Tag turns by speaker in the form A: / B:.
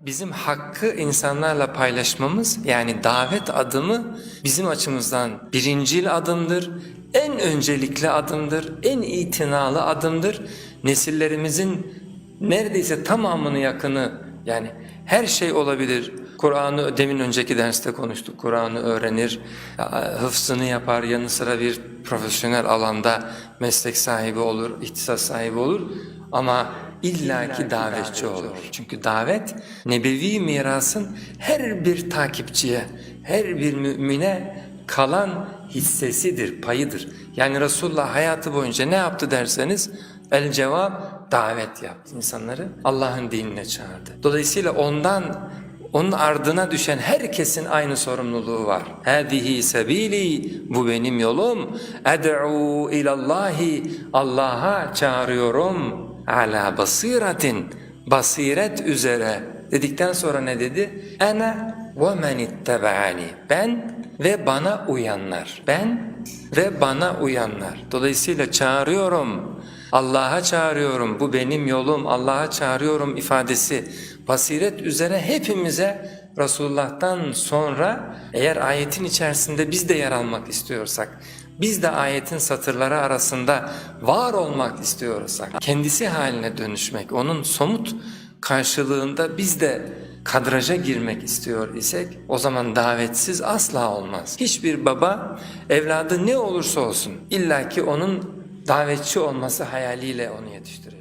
A: bizim hakkı insanlarla paylaşmamız yani davet adımı bizim açımızdan birincil adımdır, en öncelikli adımdır, en itinalı adımdır. Nesillerimizin neredeyse tamamını yakını yani her şey olabilir. Kur'an'ı demin önceki derste konuştuk. Kur'an'ı öğrenir, hıfzını yapar, yanı sıra bir profesyonel alanda meslek sahibi olur, ihtisas sahibi olur. Ama illaki davetçi olur. Çünkü davet nebevi mirasın her bir takipçiye, her bir mümine kalan hissesidir, payıdır. Yani Resulullah hayatı boyunca ne yaptı derseniz el cevap davet yaptı insanları. Allah'ın dinine çağırdı. Dolayısıyla ondan onun ardına düşen herkesin aynı sorumluluğu var. Hadihi sebili bu benim yolum. Ed'u ilallahi Allah'a çağırıyorum. Ala basiratin basiret üzere dedikten sonra ne dedi? Ana men ittebaani. Ben ve bana uyanlar. Ben ve bana uyanlar. Dolayısıyla çağırıyorum. Allah'a çağırıyorum. Bu benim yolum. Allah'a çağırıyorum ifadesi basiret üzere hepimize Resulullah'tan sonra eğer ayetin içerisinde biz de yer almak istiyorsak, biz de ayetin satırları arasında var olmak istiyorsak, kendisi haline dönüşmek, onun somut karşılığında biz de kadraja girmek istiyor isek o zaman davetsiz asla olmaz. Hiçbir baba evladı ne olursa olsun illaki onun davetçi olması hayaliyle onu yetiştirir.